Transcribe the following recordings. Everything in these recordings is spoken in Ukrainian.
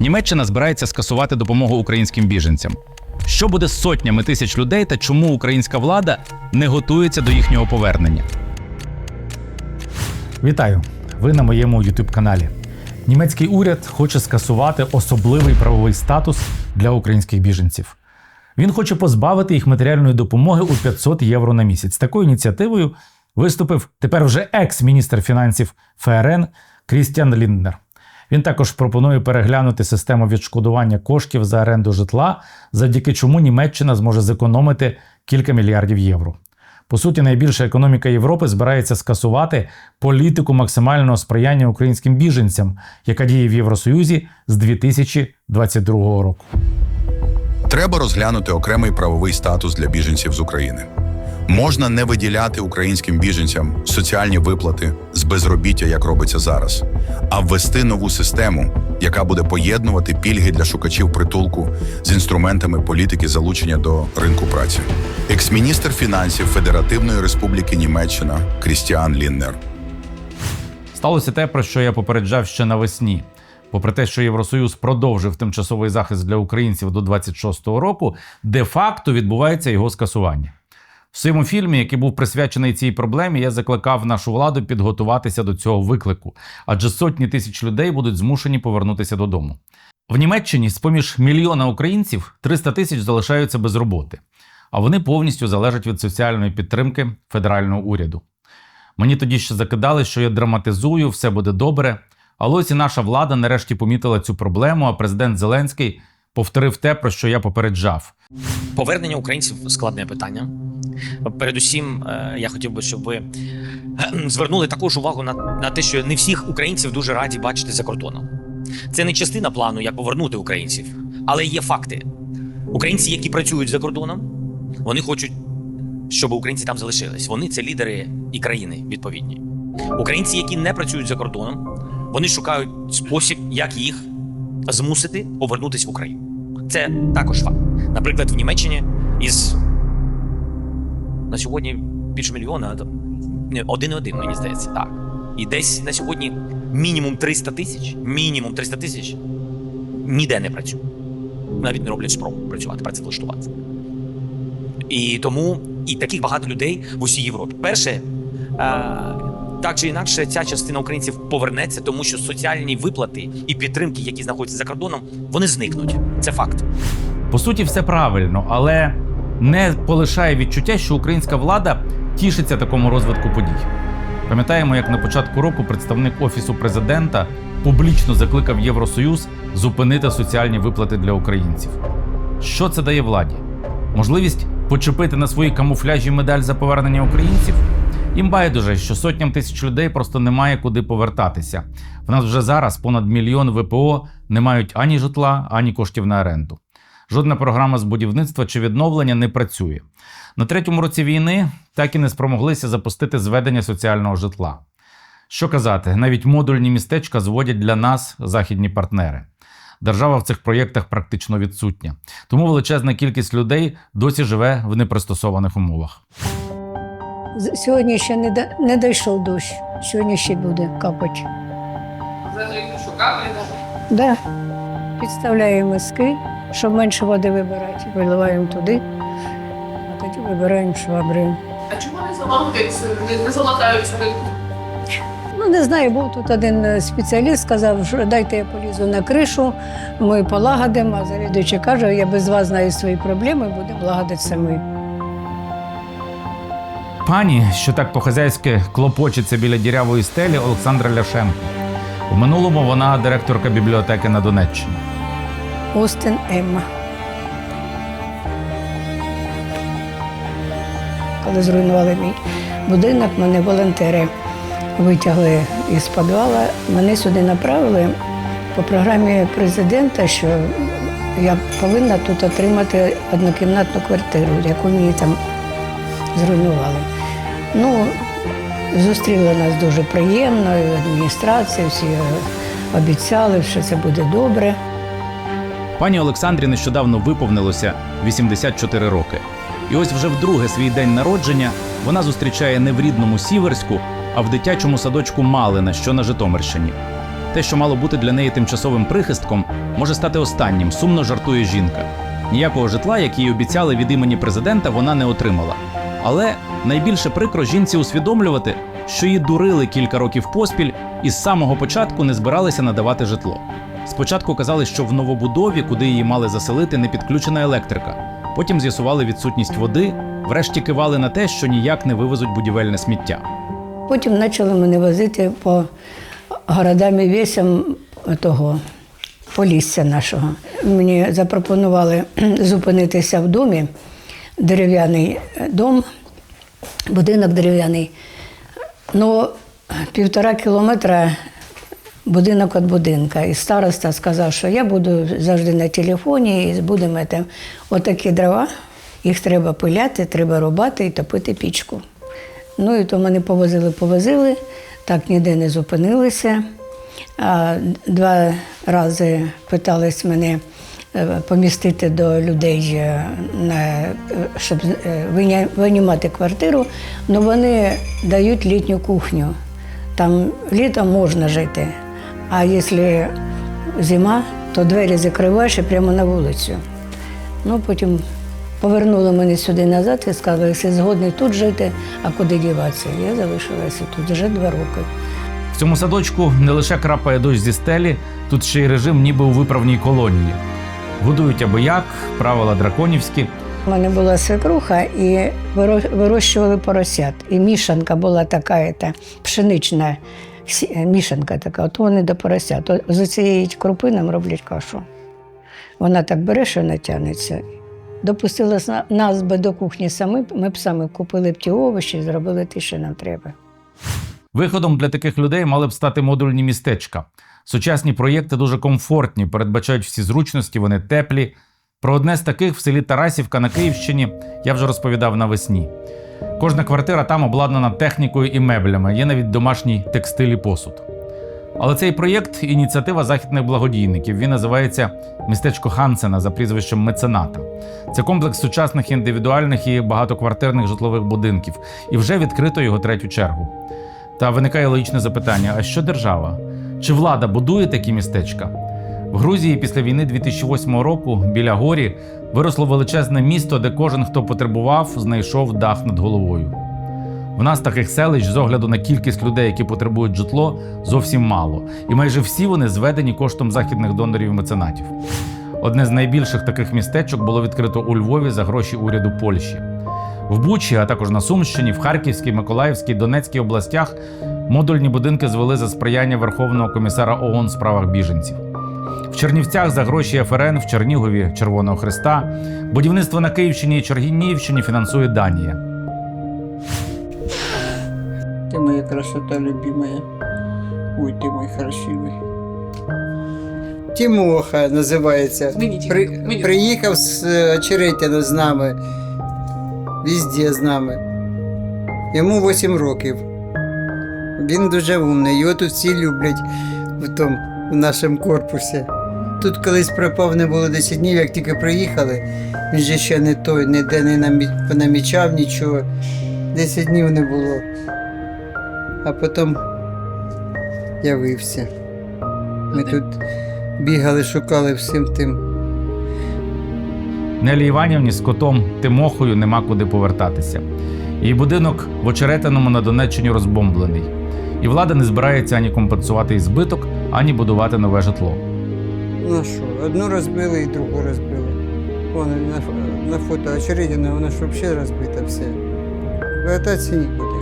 Німеччина збирається скасувати допомогу українським біженцям. Що буде з сотнями тисяч людей та чому українська влада не готується до їхнього повернення? Вітаю! Ви на моєму youtube каналі. Німецький уряд хоче скасувати особливий правовий статус для українських біженців. Він хоче позбавити їх матеріальної допомоги у 500 євро на місяць. Такою ініціативою виступив тепер вже екс-міністр фінансів ФРН Крістіан Лінднер. Він також пропонує переглянути систему відшкодування коштів за оренду житла, завдяки чому Німеччина зможе зекономити кілька мільярдів євро. По суті, найбільша економіка Європи збирається скасувати політику максимального сприяння українським біженцям, яка діє в Євросоюзі з 2022 року. Треба розглянути окремий правовий статус для біженців з України. Можна не виділяти українським біженцям соціальні виплати з безробіття, як робиться зараз, а ввести нову систему, яка буде поєднувати пільги для шукачів притулку з інструментами політики залучення до ринку праці. Екс-міністр фінансів Федеративної Республіки Німеччина Крістіан Ліннер. Сталося те, про що я попереджав ще навесні. Попри те, що Євросоюз продовжив тимчасовий захист для українців до 26-го року, де-факто відбувається його скасування. В своєму фільмі, який був присвячений цій проблемі, я закликав нашу владу підготуватися до цього виклику, адже сотні тисяч людей будуть змушені повернутися додому. В Німеччині з поміж мільйона українців 300 тисяч залишаються без роботи, а вони повністю залежать від соціальної підтримки федерального уряду. Мені тоді ще закидали, що я драматизую, все буде добре. Але ось і наша влада нарешті помітила цю проблему, а президент Зеленський повторив те, про що я попереджав. Повернення українців складне питання. Передусім, е, я хотів би, щоб ви е, звернули також увагу на, на те, що не всіх українців дуже раді бачити за кордоном. Це не частина плану, як повернути українців, але є факти. Українці, які працюють за кордоном, вони хочуть, щоб українці там залишились. Вони це лідери і країни відповідні. Українці, які не працюють за кордоном, вони шукають спосіб, як їх змусити повернутися в Україну. Це також факт. Наприклад, в Німеччині із на сьогодні більше мільйона, а то- ні, один і один, мені здається, так. І десь на сьогодні мінімум 300 тисяч, мінімум 300 тисяч ніде не працює. Навіть не роблять спробу працювати, працевлаштуватися. І тому і таких багато людей в усій Європі. Перше, е, так чи інакше, ця частина українців повернеться, тому що соціальні виплати і підтримки, які знаходяться за кордоном, вони зникнуть. Це факт. По суті, все правильно, але не полишає відчуття, що українська влада тішиться такому розвитку подій. Пам'ятаємо, як на початку року представник офісу президента публічно закликав Євросоюз зупинити соціальні виплати для українців. Що це дає владі? Можливість почепити на свої камуфляжі медаль за повернення українців? Їм байдуже, що сотням тисяч людей просто немає куди повертатися. В нас вже зараз понад мільйон ВПО не мають ані житла, ані коштів на оренду. Жодна програма з будівництва чи відновлення не працює. На третьому році війни так і не спромоглися запустити зведення соціального житла. Що казати, навіть модульні містечка зводять для нас західні партнери. Держава в цих проєктах практично відсутня, тому величезна кількість людей досі живе в непристосованих умовах. Сьогодні ще не, до- не дійшов дощ. Сьогодні ще буде капати. Да. Підставляємо миски, щоб менше води вибирати. Виливаємо туди, а тоді вибираємо шваброю. А чому не заламкаються, не, не залатаються ринку? Ну, не знаю, був тут один е, спеціаліст, сказав, що дайте я полізу на кришу, ми полагодимо, а завідуючий каже, я без вас знаю свої проблеми, будемо лагодити самі. Пані, що так по-хазяйськи клопочеться біля дірявої стелі, Олександра Ляшенко. У минулому вона директорка бібліотеки на Донеччині. Остин Емма. Коли зруйнували мій будинок, мене волонтери витягли із підвала. Мене сюди направили по програмі президента, що я повинна тут отримати однокімнатну квартиру, яку мені там зруйнували. Ну, зустріли нас дуже приємно, адміністрація, всі обіцяли, що це буде добре. Пані Олександрі нещодавно виповнилося 84 роки. І ось вже вдруге свій день народження вона зустрічає не в рідному Сіверську, а в дитячому садочку Малина, що на Житомирщині. Те, що мало бути для неї тимчасовим прихистком, може стати останнім, сумно жартує жінка. Ніякого житла, як їй обіцяли від імені президента, вона не отримала. Але найбільше прикро жінці усвідомлювати, що її дурили кілька років поспіль і з самого початку не збиралися надавати житло. Спочатку казали, що в новобудові, куди її мали заселити, не підключена електрика. Потім з'ясували відсутність води, врешті кивали на те, що ніяк не вивезуть будівельне сміття. Потім почали мене возити по городам і весям того полісся нашого. Мені запропонували зупинитися в домі, дерев'яний дом, будинок дерев'яний. Ну, півтора кілометра будинок від будинка. І староста сказав, що я буду завжди на телефоні і будемо там. Отакі дрова, їх треба пиляти, треба рубати і топити пічку. Ну і то мене повозили, повозили, так ніде не зупинилися. А два рази питались мене е, помістити до людей, е, на, е, щоб винімати квартиру, але вони дають літню кухню. Там літом можна жити, а якщо зима, то двері закриваєш і прямо на вулицю. Ну, потім повернули мене сюди назад і сказали, якщо згодний тут жити, а куди діватися. Я залишилася тут вже два роки. В цьому садочку не лише крапає дощ зі стелі, тут ще й режим ніби у виправній колонії. Годують або як, правила драконівські. У мене була свекруха і вирощували поросят. І мішанка була така, ета, пшенична мішанка така, от вони до поросят. От З цієї крупи нам роблять кашу. Вона так бере, що натягнеться. Допустила нас би до кухні самі, ми б самі купили б ті овочі, зробили те, що нам треба. Виходом для таких людей мали б стати модульні містечка. Сучасні проєкти дуже комфортні, передбачають всі зручності, вони теплі. Про одне з таких в селі Тарасівка на Київщині я вже розповідав навесні. Кожна квартира там обладнана технікою і меблями, є навіть домашній текстиль і посуд. Але цей проєкт ініціатива західних благодійників. Він називається Містечко Хансена за прізвищем мецената. Це комплекс сучасних індивідуальних і багатоквартирних житлових будинків, і вже відкрито його третю чергу. Та виникає логічне запитання: а що держава? Чи влада будує такі містечка? В Грузії після війни 2008 року біля горі виросло величезне місто, де кожен, хто потребував, знайшов дах над головою. В нас таких селищ з огляду на кількість людей, які потребують житло, зовсім мало, і майже всі вони зведені коштом західних донорів і меценатів. Одне з найбільших таких містечок було відкрито у Львові за гроші уряду Польщі. В Бучі, а також на Сумщині, в Харківській, Миколаївській, Донецькій областях модульні будинки звели за сприяння Верховного комісара ООН у справах біженців В Чернівцях за гроші ФРН, в Чернігові Червоного Христа. Будівництво на Київщині і Чернігівщині фінансує Данія. Ты моя красота любимая. Ой, ты мой красивый. Тимоха називається. Змініть. При, Змініть. приїхав з е, Очеретяна з нами. Везде з нами. Йому 8 років. Він дуже умний. Його тут всі люблять в, том, в нашому корпусі. Тут колись пропав не було 10 днів, як тільки приїхали. Він же ще не той, ніде не намі- понамічав нічого. 10 днів не було. А потім явився. Ми тут бігали, шукали всім тим. Нелі Іванівні з котом Тимохою нема куди повертатися. Її будинок в Очеретиному на Донеччині розбомблений. І влада не збирається ані компенсувати їй збиток, ані будувати нове житло. Ну що, одну розбили і другу розбили. Вон на, на фото очередина, вона ж взагалі розбита все. Вертатися нікуди.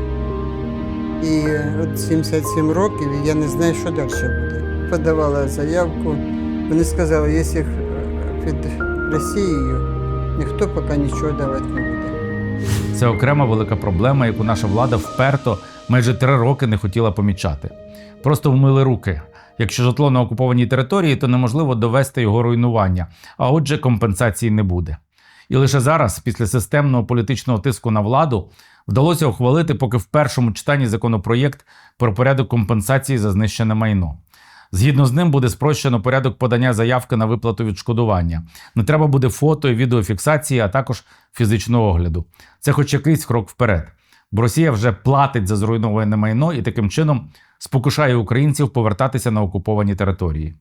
І от 77 років, і я не знаю, що далі буде. Подавала заявку. Вони сказали, якщо е, під Росією, ніхто поки нічого давати не буде. Це окрема велика проблема, яку наша влада вперто майже три роки не хотіла помічати. Просто вмили руки. Якщо житло на окупованій території, то неможливо довести його руйнування, а отже, компенсації не буде. І лише зараз, після системного політичного тиску на владу, вдалося ухвалити поки в першому читанні законопроєкт про порядок компенсації за знищене майно. Згідно з ним буде спрощено порядок подання заявки на виплату відшкодування. Не треба буде фото і відеофіксації, а також фізичного огляду. Це хоч якийсь крок вперед. Бо Росія вже платить за зруйноване майно і таким чином спокушає українців повертатися на окуповані території.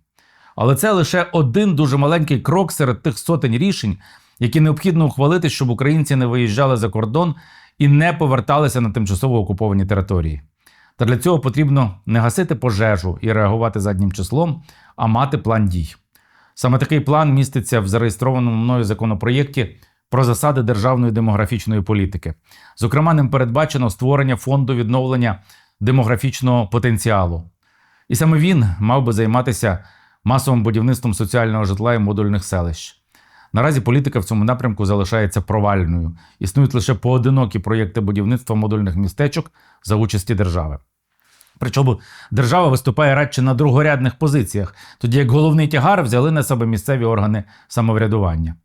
Але це лише один дуже маленький крок серед тих сотень рішень, які необхідно ухвалити, щоб українці не виїжджали за кордон і не поверталися на тимчасово окуповані території. Та для цього потрібно не гасити пожежу і реагувати заднім числом, а мати план дій. Саме такий план міститься в зареєстрованому мною законопроєкті про засади державної демографічної політики. Зокрема, ним передбачено створення фонду відновлення демографічного потенціалу. І саме він мав би займатися масовим будівництвом соціального житла і модульних селищ. Наразі політика в цьому напрямку залишається провальною. Існують лише поодинокі проєкти будівництва модульних містечок за участі держави. Причому держава виступає радше на другорядних позиціях, тоді як головний тягар взяли на себе місцеві органи самоврядування.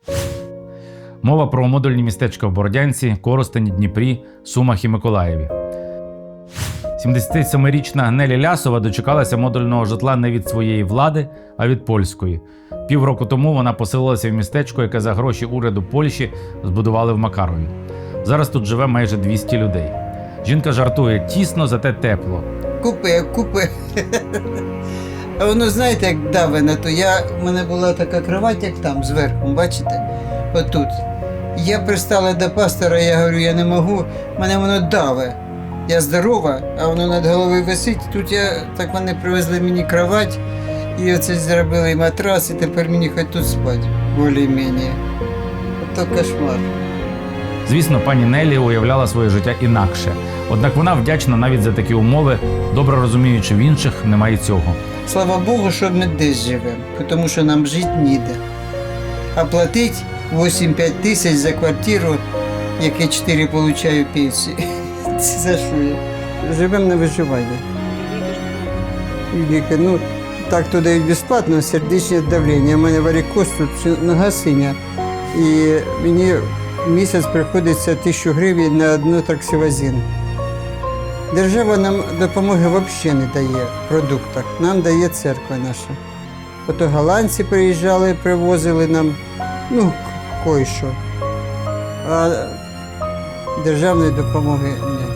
Мова про модульні містечка в Бородянці, Коростені, Дніпрі, Сумах і Миколаєві. 77-річна Нелі Лясова дочекалася модульного житла не від своєї влади, а від польської. Півроку тому вона поселилася в містечко, яке за гроші уряду Польщі збудували в Макарові. Зараз тут живе майже 200 людей. Жінка жартує тісно, зате тепло. Купе, купе. А воно знаєте, як даве на то. Я, в мене була така кровать, як там, зверху, бачите? Отут. Я пристала до пастора, я говорю, я не можу, мене воно даве. Я здорова, а воно над головою висить. Тут я так вони привезли мені кровать, і оце зробили матрас, і тепер мені хоч тут спати, більш-менш. Ото кошмар. Звісно, пані Нелі уявляла своє життя інакше. Однак вона вдячна навіть за такі умови, добре розуміючи, в інших немає цього. Слава Богу, що ми десь живемо, тому що нам жити ніде. А платить 8-5 тисяч за квартиру, як я 4 получаю пенсії. Це за що я? Живемо на виживанні. І ліки, Ну, так то дають безплатно, сердечне давлення. У мене варикоз тут нога синя. І мені місяць приходиться тисячу гривень на одну таксивазин. Держава нам допомоги взагалі не дає в продуктах. Нам дає церква наша. Ото голландці приїжджали, привозили нам, ну, кое-що. А державної допомоги ні.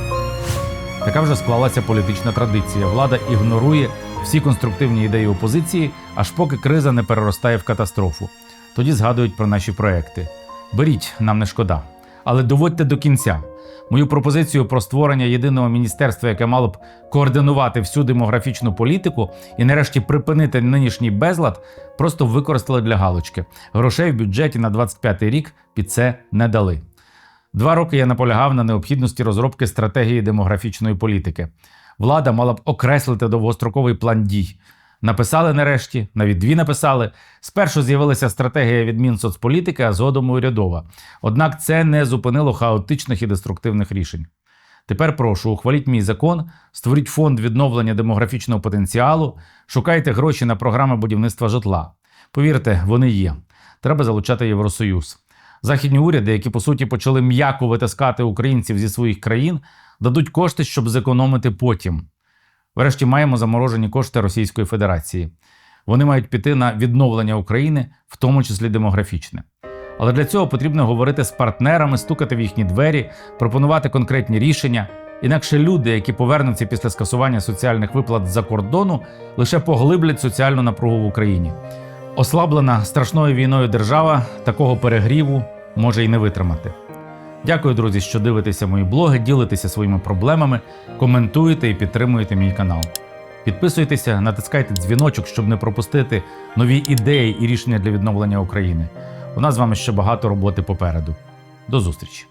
Така вже склалася політична традиція. Влада ігнорує всі конструктивні ідеї опозиції, аж поки криза не переростає в катастрофу. Тоді згадують про наші проекти. Беріть, нам не шкода. Але доводьте до кінця. Мою пропозицію про створення єдиного міністерства, яке мало б координувати всю демографічну політику і нарешті припинити нинішній безлад, просто використали для галочки. Грошей в бюджеті на 25 рік під це не дали. Два роки я наполягав на необхідності розробки стратегії демографічної політики. Влада мала б окреслити довгостроковий план дій. Написали нарешті, навіть дві написали. Спершу з'явилася стратегія від Мінсоцполітики, а згодом урядова. Однак це не зупинило хаотичних і деструктивних рішень. Тепер прошу, ухваліть мій закон, створіть фонд відновлення демографічного потенціалу, шукайте гроші на програми будівництва житла. Повірте, вони є. Треба залучати Євросоюз. Західні уряди, які по суті почали м'яко витискати українців зі своїх країн, дадуть кошти, щоб зекономити потім. Врешті маємо заморожені кошти Російської Федерації. Вони мають піти на відновлення України, в тому числі демографічне. Але для цього потрібно говорити з партнерами, стукати в їхні двері, пропонувати конкретні рішення. Інакше люди, які повернуться після скасування соціальних виплат з-за кордону, лише поглиблять соціальну напругу в Україні. Ослаблена страшною війною держава такого перегріву може й не витримати. Дякую, друзі, що дивитеся мої блоги, ділитеся своїми проблемами, коментуєте і підтримуєте мій канал. Підписуйтеся, натискайте дзвіночок, щоб не пропустити нові ідеї і рішення для відновлення України. У нас з вами ще багато роботи попереду. До зустрічі!